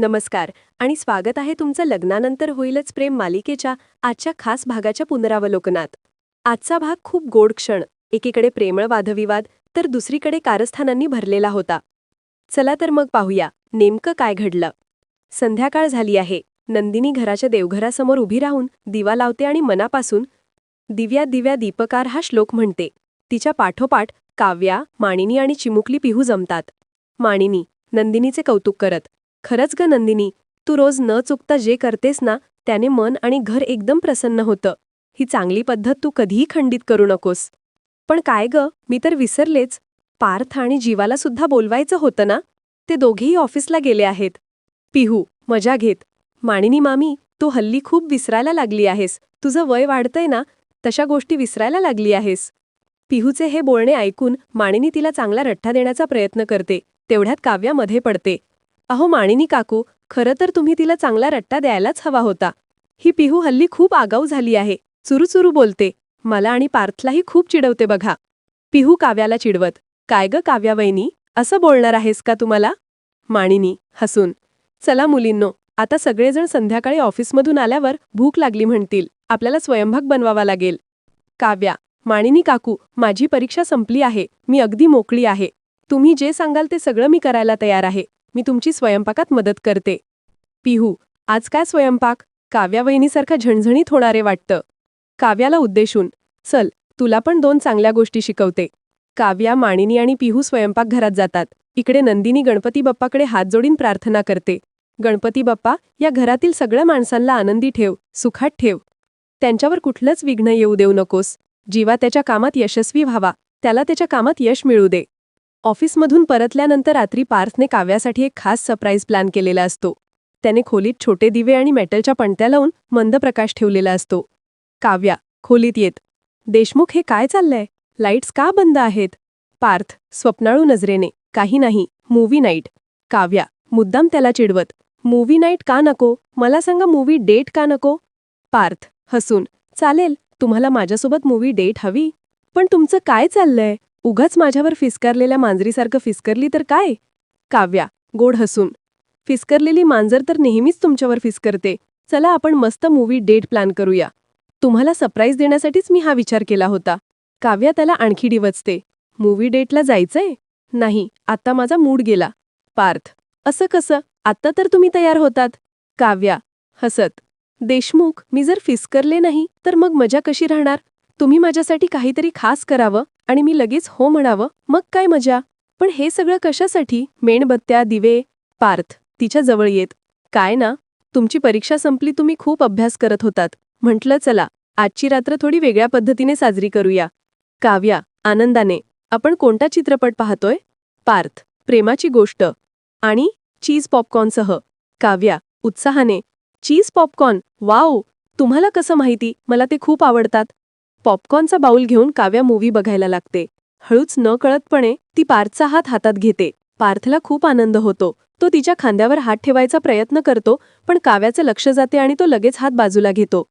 नमस्कार. आणि स्वागत आहे तुमचं लग्नानंतर होईलच प्रेम मालिकेच्या आजच्या खास भागाच्या पुनरावलोकनात. आजचा भाग खूप गोड क्षण एकीकडे प्रेमळ वादविवाद तर दुसरीकडे कारस्थानांनी भरलेला होता. चला तर मग पाहूया नेमकं काय घडलं? संध्याकाळ झाली आहे. नंदिनी घराच्या देवघरासमोर उभी राहून दिवा लावते आणि मनापासून दिव्या दिव्या दीपकार हा श्लोक म्हणते. तिच्या पाठोपाठ काव्या माणिनी आणि चिमुकली पिहू जमतात. माणिनी नंदिनीचे कौतुक करत खरंच ग नंदिनी तू रोज न चुकता जे करतेस ना त्याने मन आणि घर एकदम प्रसन्न होतं. ही चांगली पद्धत तू कधीही खंडित करू नकोस. पण काय ग मी तर विसरलेच. पार्थ आणि जीवाला सुद्धा बोलवायचं होतं ना? ते दोघेही ऑफिसला गेले आहेत. पिहू मजा घेत. माणिनी मामी तू हल्ली खूप विसरायला लागली आहेस. तुझं वय वाढतंय ना तशा गोष्टी विसरायला लागली आहेस. पिहूचे हे बोलणे ऐकून माणिनी तिला चांगला रट्टा देण्याचा प्रयत्न करते. तेवढ्यात काव्यामध्ये पडते. अहो माणिनी काकू खरं तर तुम्ही तिला चांगला रट्टा द्यायलाच हवा होता. ही पिहू हल्ली खूप आगाऊ झाली आहे. चुरूचुरू बोलते. मला आणि पार्थलाही खूप चिडवते बघा. पिहू काव्याला चिडवत काय ग काव्यावहिनी असं बोलणार आहेस का तुम्हाला? माणिनी हसून चला मुलींनो आता सगळेजण संध्याकाळी ऑफिसमधून आल्यावर भूक लागली म्हणतील. आपल्याला स्वयंभाग बनवावा लागेल. काव्या माणिनी काकू माझी परीक्षा संपली आहे. मी अगदी मोकळी आहे. तुम्ही जे सांगाल ते सगळं मी करायला तयार आहे. मी तुमची स्वयंपाकात मदत करते. पिहू आज काय स्वयंपाक? काव्या वहिनीसारखा झणझणीत होणारे वाटतं. काव्याला उद्देशून चल तुला पण दोन चांगल्या गोष्टी शिकवते. काव्या माणिनी आणि पिहू स्वयंपाकघरात जातात. इकडे नंदिनी गणपती बाप्पाकडे हात जोडीन प्रार्थना करते. गणपती बाप्पा या घरातील सगळ्या माणसांना आनंदी ठेव सुखात ठेव. त्यांच्यावर कुठलंच विघ्न येऊ देऊ नकोस. जीवा त्याच्या कामात यशस्वी व्हावा. त्याला त्याच्या कामात यश मिळू दे. ऑफिसमधून परतल्यानंतर रात्री पार्थने काव्यासाठी एक खास सरप्राईज प्लॅन केलेला असतो. त्याने खोलीत छोटे दिवे आणि मेटलच्या पणत्या लावून मंद प्रकाश ठेवलेला असतो. काव्या खोलीत येत. देशमुख हे काय चाललंय? लाईट्स का बंद आहेत? पार्थ स्वप्नाळू नजरेने. काही नाही. Movie night. काव्या मुद्दाम त्याला चिडवत. मूव्ही नाईट का नको? मला सांगा मूव्ही डेट का नको? पार्थ हसून. चालेल तुम्हाला माझ्यासोबत मूव्ही डेट हवी? पण तुमचं काय चाललंय? उगाच माझ्यावर फिसकारलेल्या मांजरीसारखं फिसकरली तर काय? काव्या गोड हसून. फिसकरलेली मांजर तर नेहमीच तुमच्यावर फिसकरते. चला आपण मस्त मूवी डेट प्लॅन करूया. तुम्हाला सरप्राईज देण्यासाठीच मी हा विचार केला होता. काव्या त्याला आणखी डिवचते. मूवी डेटला जायचंय? नाही आता माझा मूड गेला. पार्थ असं कसं? आत्ता तर तुम्ही तयार होतात. काव्या हसत. देशमुख मी जर फिसकरले नाही तर मग मजा कशी राहणार? तुम्ही माझ्यासाठी काहीतरी खास करावं? आणि मी लगेच हो म्हणावं मग काय मजा? पण हे सगळं कशासाठी? मेणबत्त्या दिवे पार्थ तिच्या जवळ येत. काय ना तुमची परीक्षा संपली तुम्ही खूप अभ्यास करत होतात. म्हटलं चला आजची रात्र थोडी वेगळ्या पद्धतीने साजरी करूया. काव्या आनंदाने आपण कोणता चित्रपट पाहतोय? पार्थ प्रेमाची गोष्ट. आणि चीज पॉपकॉर्नसह. काव्या उत्साहाने. Cheese popcorn wow! तुम्हाला कसं माहिती? मला ते खूप आवडतात. पॉपकॉर्नचा बाऊल घेऊन काव्या मूव्ही बघायला लागते. हळूच न कळतपणे ती पार्थचा हात हातात घेते. पार्थला खूप आनंद होतो. तो तिच्या खांद्यावर हात ठेवायचा प्रयत्न करतो पण काव्याचं लक्ष जाते आणि तो लगेच हात बाजूला घेतो.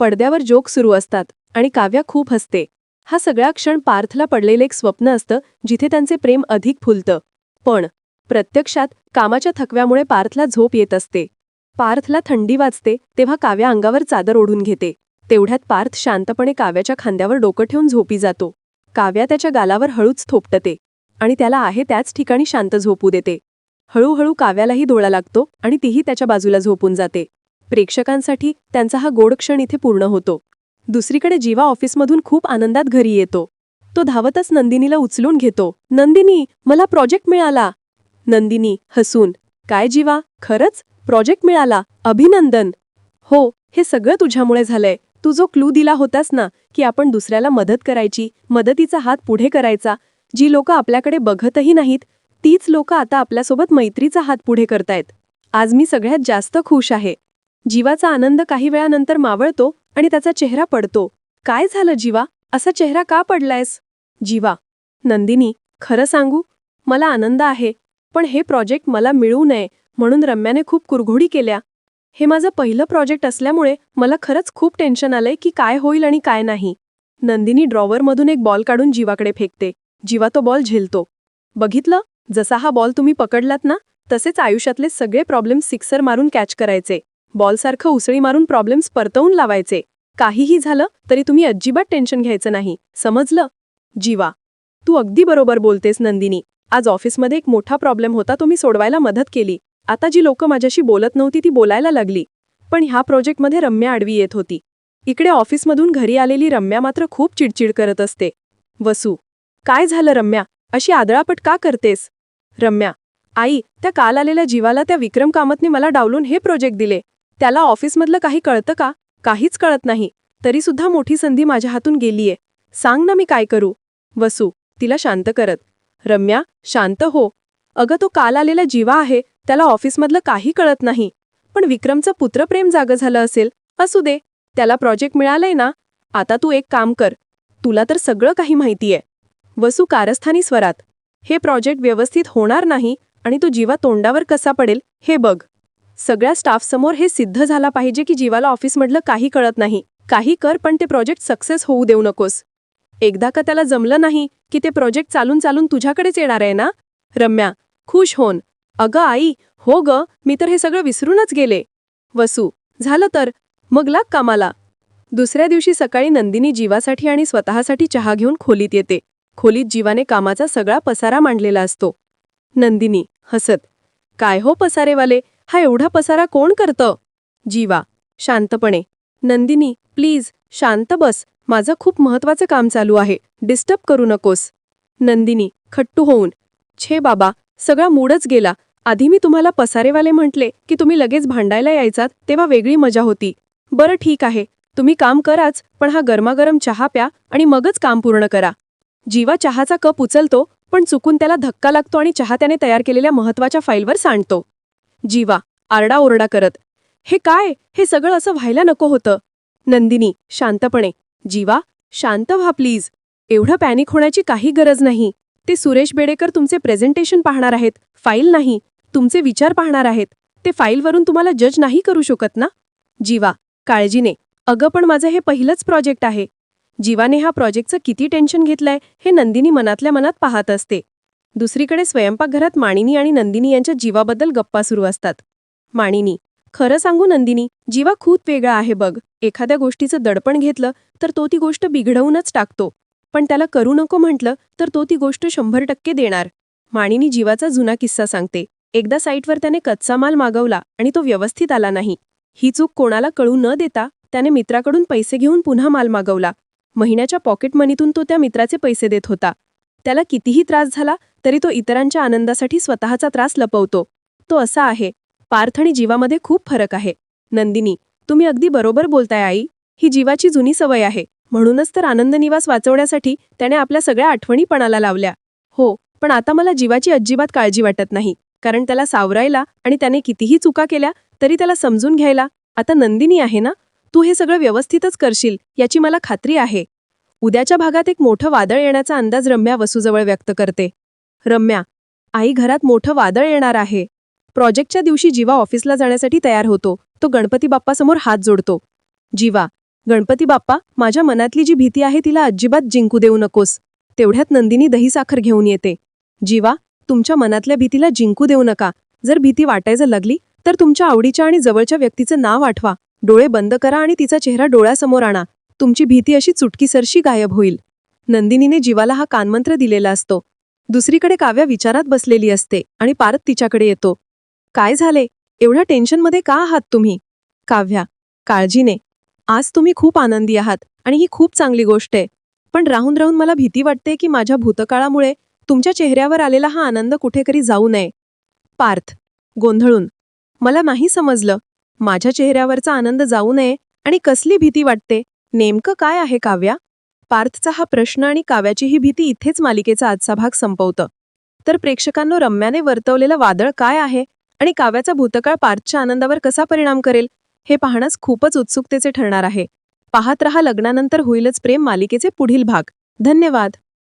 पडद्यावर जोक सुरू असतात आणि काव्या खूप हसते. हा सगळा क्षण पार्थला पडलेलं एक स्वप्न असतं जिथे त्यांचे प्रेम अधिक फुलतं. पण प्रत्यक्षात कामाच्या थकव्यामुळे पार्थला झोप येत असते. पार्थला थंडी वाजते तेव्हा काव्या अंगावर चादर ओढून घेते. तेवढ्यात पार्थ शांतपणे काव्याच्या खांद्यावर डोकं ठेवून झोपी जातो. काव्या त्याच्या गालावर हळूच थोपटते आणि त्याला आहे त्याच ठिकाणी शांत झोपू देते. हळूहळू काव्यालाही डोळा लागतो आणि तीही त्याच्या बाजूला झोपून जाते. प्रेक्षकांसाठी त्यांचा हा गोड क्षण इथे पूर्ण होतो. दुसरीकडे जीवा ऑफिसमधून खूप आनंदात घरी येतो. तो धावतच नंदिनीला उचलून घेतो. नंदिनी मला प्रोजेक्ट मिळाला. नंदिनी हसून काय जीवा? खरंच? प्रोजेक्ट मिळाला. अभिनंदन. हो हे सगळं तुझ्यामुळे झालंय. तू जो क्लू दिला होतास ना की आपण दुसऱ्याला मदत करायची मदतीचा हात पुढे करायचा जी लोक आपल्याकडे बघतही नाहीत तीच लोक आता आपल्यासोबत मैत्रीचा हात पुढे करतायत. आज मी सगळ्यात जास्त खुश आहे. जीवाचा आनंद काही वेळानंतर मावळतो आणि त्याचा चेहरा पडतो. काय झालं जीवा? असा चेहरा का पडलायस? जीवा नंदिनी खरं सांगू मला आनंद आहे पण हे प्रोजेक्ट मला मिळू नये म्हणून रम्याने खूप कुरघोडी केल्या. हे माझं पहिलं प्रोजेक्ट असल्यामुळे मला खरंच खूप टेन्शन आलंय की काय होईल आणि काय नाही. नंदिनी ड्रॉवरमधून एक बॉल काढून जीवाकडे फेकते. जीवा तो बॉल झेलतो. बघितलं? जसा हा बॉल तुम्ही पकडलात ना तसेच आयुष्यातले सगळे प्रॉब्लेम्स सिक्सर मारून कॅच करायचे. बॉलसारखं उसळी मारून प्रॉब्लेम्स परतवून लावायचे. काहीही झालं तरी तुम्ही अजिबात टेन्शन घ्यायचं नाही. समजलं? जीवा. तू अगदी बरोबर बोलतेस नंदिनी. आज ऑफिसमध्ये एक मोठा प्रॉब्लेम होता तो मी सोडवायला मदत केली. आता जी लोकं माझ्याशी बोलत नव्हती ती बोलायला लागली. पण ह्या प्रोजेक्टमध्ये रम्या आडवी येत होती. इकडे ऑफिसमधून घरी आलेली रम्या मात्र खूप चिडचिड करत असते. वसू काय झालं रम्या? अशी आदळापट का करतेस? रम्या आई त्या काल आलेल्या जीवाला त्या विक्रम कामतने मला डावलून हे प्रोजेक्ट दिले. त्याला ऑफिसमधलं काही कळतं का? काहीच कळत नाही. तरीसुद्धा मोठी संधी माझ्या हातून गेलीये. सांग ना मी काय करू. वसू तिला शांत करत रम्या शांत हो. अगं तो काल आलेला जीवा आहे. त्याला ऑफिसमधलं काही कळत नाही. पण विक्रमचं पुत्रप्रेम जागं झालं असेल. असू दे त्याला प्रोजेक्ट मिळालंय ना. आता तू एक काम कर. तुला तर सगळं काही माहितीये. वसू कारस्थानी स्वरात. हे प्रोजेक्ट व्यवस्थित होणार नाही आणि तो जीवा तोंडावर कसा पडेल हे बघ. सगळ्या स्टाफसमोर हे सिद्ध झाला पाहिजे की जीवाला ऑफिसमधलं काही कळत नाही. काही कर पण ते प्रोजेक्ट सक्सेस होऊ देऊ नकोस. एकदा का त्याला जमलं नाही की ते प्रोजेक्ट चालून चालून तुझ्याकडेच येणार आहे ना? रम्या खुश होन. अगं आई हो ग मी तर हे सगळं विसरूनच गेले. वसू झालं तर मग लाग कामाला. दुसऱ्या दिवशी सकाळी नंदिनी जीवासाठी आणि स्वतःसाठी चहा घेऊन खोलीत येते. खोलीत जीवाने कामाचा सगळा पसारा मांडलेला असतो. नंदिनी हसत. काय हो पसारेवाले? हा एवढा पसारा कोण करतं? जीवा शांतपणे. नंदिनी प्लीज शांत बस. माझं खूप महत्वाचं काम चालू आहे. डिस्टर्ब करू नकोस. नंदिनी खट्टू होऊन. छे बाबा सगळा मूडच गेला. आधी मी तुम्हाला पसारेवाले म्हटले की तुम्ही लगेच भांडायला यायचात तेव्हा वेगळी मजा होती. बरं ठीक आहे तुम्ही काम कराच पण हा गरमागरम चहा प्या आणि मगच काम पूर्ण करा. जीवा चहाचा कप उचलतो पण चुकून त्याला धक्का लागतो आणि चहा त्याने तयार केलेल्या महत्त्वाच्या फाईलवर सांडतो. जीवा आरडाओरडा करत हे काय? हे सगळं असं व्हायला नको होतं. नंदिनी शांतपणे जीवा शांत व्हा प्लीज. एवढं पॅनिक होण्याची काही गरज नाही. ते सुरेश बेडेकर तुमचे प्रेझेंटेशन पाहणार आहेत. फाईल नाही. तुमचे विचार पाहणार आहेत ते फाईलवरून तुम्हाला जज नाही करू शकत ना? जीवा काळजीने. अगं पण माझं हे पहिलंच प्रोजेक्ट आहे. जीवाने ह्या प्रोजेक्टचं किती टेन्शन घेतलंय हे नंदिनी मनातल्या मनात पाहत असते. दुसरीकडे स्वयंपाकघरात माणिनी आणि नंदिनी यांच्या जीवाबद्दल गप्पा सुरू असतात. माणिनी खरं सांगू नंदिनी जीवा खूप वेगळा आहे बघ. एखाद्या गोष्टीचं दडपण घेतलं तर तो ती गोष्ट बिघडवूनच टाकतो. पण त्याला करू नको म्हटलं तर तो ती गोष्ट शंभर टक्के देणार. माणिनी जीवाचा जुना किस्सा सांगते. एकदा साईटवर त्याने कच्चा माल मागवला आणि तो व्यवस्थित आला नाही. ही चूक कोणाला कळू न देता त्याने मित्राकडून पैसे घेऊन पुन्हा माल मागवला. महिन्याच्या पॉकेट मनीतून तो त्या मित्राचे पैसे देत होता. त्याला कितीही त्रास झाला तरी तो इतरांच्या आनंदासाठी स्वतःचा त्रास लपवतो. तो असा आहे. पार्थ आणि जीवामध्ये खूप फरक आहे. नंदिनी तुम्ही अगदी बरोबर बोलताय आई. ही जीवाची जुनी सवय आहे. म्हणूनच तर आनंदनिवास वाचवण्यासाठी त्याने आपल्या सगळ्या आठवणी पणाला लावल्या. हो पण आता मला जीवाची अजिबात काळजी वाटत नाही. कारण त्याला सावरायला आणि त्याने कितीही चुका केल्या तरी त्याला समजून घ्यायला आता नंदिनी आहे ना? तू हे सगळं व्यवस्थितच करशील याची मला खात्री आहे. उद्याच्या भागात एक मोठं वादळ येण्याचा अंदाज रम्या वसूजवळ व्यक्त करते. रम्या आई घरात मोठं वादळ येणार आहे. प्रोजेक्टच्या दिवशी जीवा ऑफिसला जाण्यासाठी तयार होतो. तो गणपती बाप्पासमोर हात जोडतो. जीवा गणपती बाप्पा माझ्या मनातली जी भीती आहे तिला अजिबात जिंकू देऊ नकोस. तेवढ्यात नंदिनी दहीसाखर घेऊन येते. जीवा तुमच्या मनातल्या भीतीला जिंकू देऊ नका. जर भीती वाटायचं लागली तर तुमच्या आवडीच्या आणि जवळच्या व्यक्तीचं नाव आठवा डोळे बंद करा आणि तिचा चेहरा डोळ्यासमोर आणा. तुमची भीती अशी चुटकीसरशी गायब होईल. नंदिनीने जीवाला हा कानमंत्र दिलेला असतो. दुसरीकडे काव्या विचारात बसलेली असते आणि पारत तिच्याकडे येतो. काय झाले? एवढ्या टेन्शनमध्ये का आहात तुम्ही? काव्या काळजीने. आज तुम्ही खूप आनंदी आहात आणि ही खूप चांगली गोष्ट आहे. पण राहून राहून मला भीती वाटते की माझ्या भूतकाळामुळे तुमच्या चेहऱ्यावर आलेला हा आनंद कुठेतरी जाऊ नये. पार्थ गोंधळून. मला नाही समजलं. माझ्या चेहऱ्यावरचा आनंद जाऊ नये आणि कसली भीती वाटते? नेमकं काय आहे काव्या? पार्थचा हा प्रश्न आणि काव्याची ही भीती इथेच मालिकेचा आजचा भाग संपवतं. तर प्रेक्षकांनो रम्याने वर्तवलेलं वादळ काय आहे? आणि काव्याचा भूतकाळ पार्थच्या आनंदावर कसा परिणाम करेल? हे पाहणंच खूपच उत्सुकतेचे ठरणार आहे. पाहत रहा लग्नानंतर होईलच प्रेम मालिकेचे पुढील भाग. धन्यवाद.